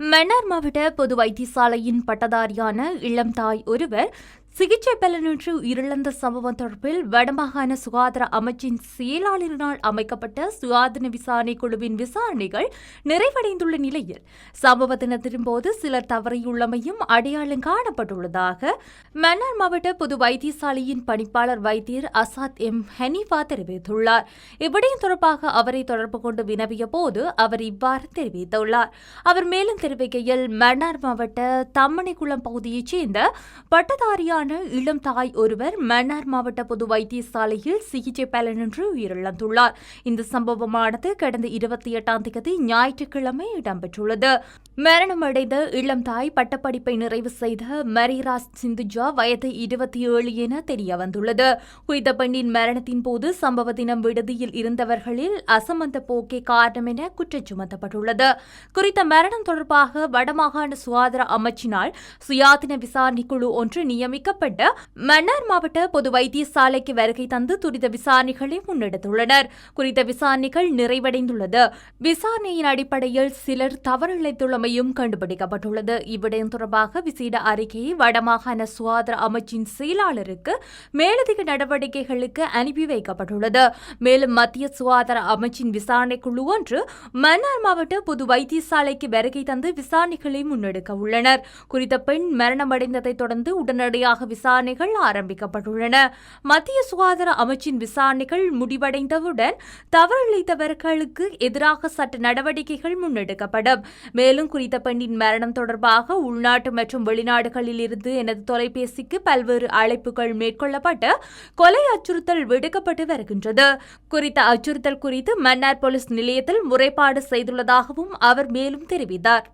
மன்னார் மாவட்ட பொது வைத்தியசாலையின் பட்டதாரியான இளம் தாய் ஒருவர் சிகிச்சை பலனின்றி உயிரிழந்த சம்பவம் தொடர்பில் வடமாகாண சுகாதார அமைச்சின் செயலாளரினால் அமைக்கப்பட்ட சுயாதீன விசாரணை குழுவின் விசாரணைகள் நிறைவடைந்துள்ள நிலையில் சம்பவ தினத்தின் போது சிலர் தவறியுள்ளமையும் அடையாளம் காணப்பட்டுள்ளதாக மன்னார் மாவட்ட பொது வைத்தியசாலையின் பணிப்பாளர் வைத்தியர் அசாத் எம். ஹனீஃபா தெரிவித்துள்ளார். இவ்விடயம் தொடர்பாக அவரை தொடர்பு கொண்டு வினவிய போது அவர் இவ்வாறு தெரிவித்துள்ளார். அவர் மேலும் தெரிவிக்கையில் மன்னார் மாவட்ட தம்மணிக்குளம் பகுதியைச் சேர்ந்த பட்டதாரியான இளம் தாய் ஒருவர் மன்னார் மாவட்ட பொது வைத்தியசாலையில் சிகிச்சை பலனின்றி உயிரிழந்துள்ளார். இந்த சம்பவமானது கடந்த இருபத்தி எட்டாம் தேதி ஞாயிற்றுக்கிழமை இடம்பெற்றுள்ளது. மரணமடைந்த இளம் தாய் பட்டப்படிப்பை நிறைவு செய்த மரிராஸ் சிந்துஜா வயது இருபத்தி ஏழு என தெரிய வந்துள்ளது குறித்த பெண்ணின் மரணத்தின் போது சம்பவ தினம் விடுதியில் இருந்தவர்களில் அசமந்த போக்கே காரணம் என குற்றம் சுமத்தப்பட்டுள்ளது. குறித்த மரணம் தொடர்பாக வடமாகாண சுகாதார அமைச்சினால் சுயாதீன விசாரணை குழு ஒன்று நியமிக்கப்பட்டு மன்னார் மாவட்ட பொது வைத்தியசாலைக்கு வருகை தந்து துரித விசாரணைகளை முன்னெடுத்துள்ளனர். குறித்த விசாரணைகள் நிறைவடைந்துள்ளது. விசாரணையின் அடிப்படையில் சிலர் தவறிழைத்துள்ளமையும் கண்டுபிடிக்கப்பட்டுள்ளது. இவ்விடயம் தொடர்பாக விசேட அறிக்கையை வடமாகாண சுகாதார அமைச்சின் செயலாளருக்கு மேலதிக நடவடிக்கைகளுக்கு அனுப்பி வைக்கப்பட்டுள்ளது. மேலும் மத்திய சுகாதார அமைச்சின் விசாரணை குழு ஒன்று மன்னார் மாவட்ட பொது வைத்தியசாலைக்கு வருகை தந்து விசாரணைகளை முன்னெடுக்க உள்ளனர். குறித்த பெண் மரணமடைந்ததை தொடர்ந்து உடனடியாக விசாரணைகள் ஆரம்பிக்கப்பட்டுள்ளன. மத்திய சுகாதார அமைச்சின் விசாரணைகள் முடிவடைந்தவுடன் தவறிழைத்தவர்களுக்கு எதிராக சட்ட நடவடிக்கைகள் முன்னெடுக்கப்படும். மேலும் குறித்த பெண்ணின் மரணம் தொடர்பாக உள்நாட்டு மற்றும் வெளிநாடுகளில் இருந்து எனது தொலைபேசிக்கு பல்வேறு அழைப்புகள் மேற்கொள்ளப்பட்டு கொலை அச்சுறுத்தல் விடுக்கப்பட்டு வருகின்றது. குறித்த அச்சுறுத்தல் குறித்து மன்னார் போலீஸ் நிலையத்தில் முறைப்பாடு செய்துள்ளதாகவும் அவர் மேலும் தெரிவித்தார்.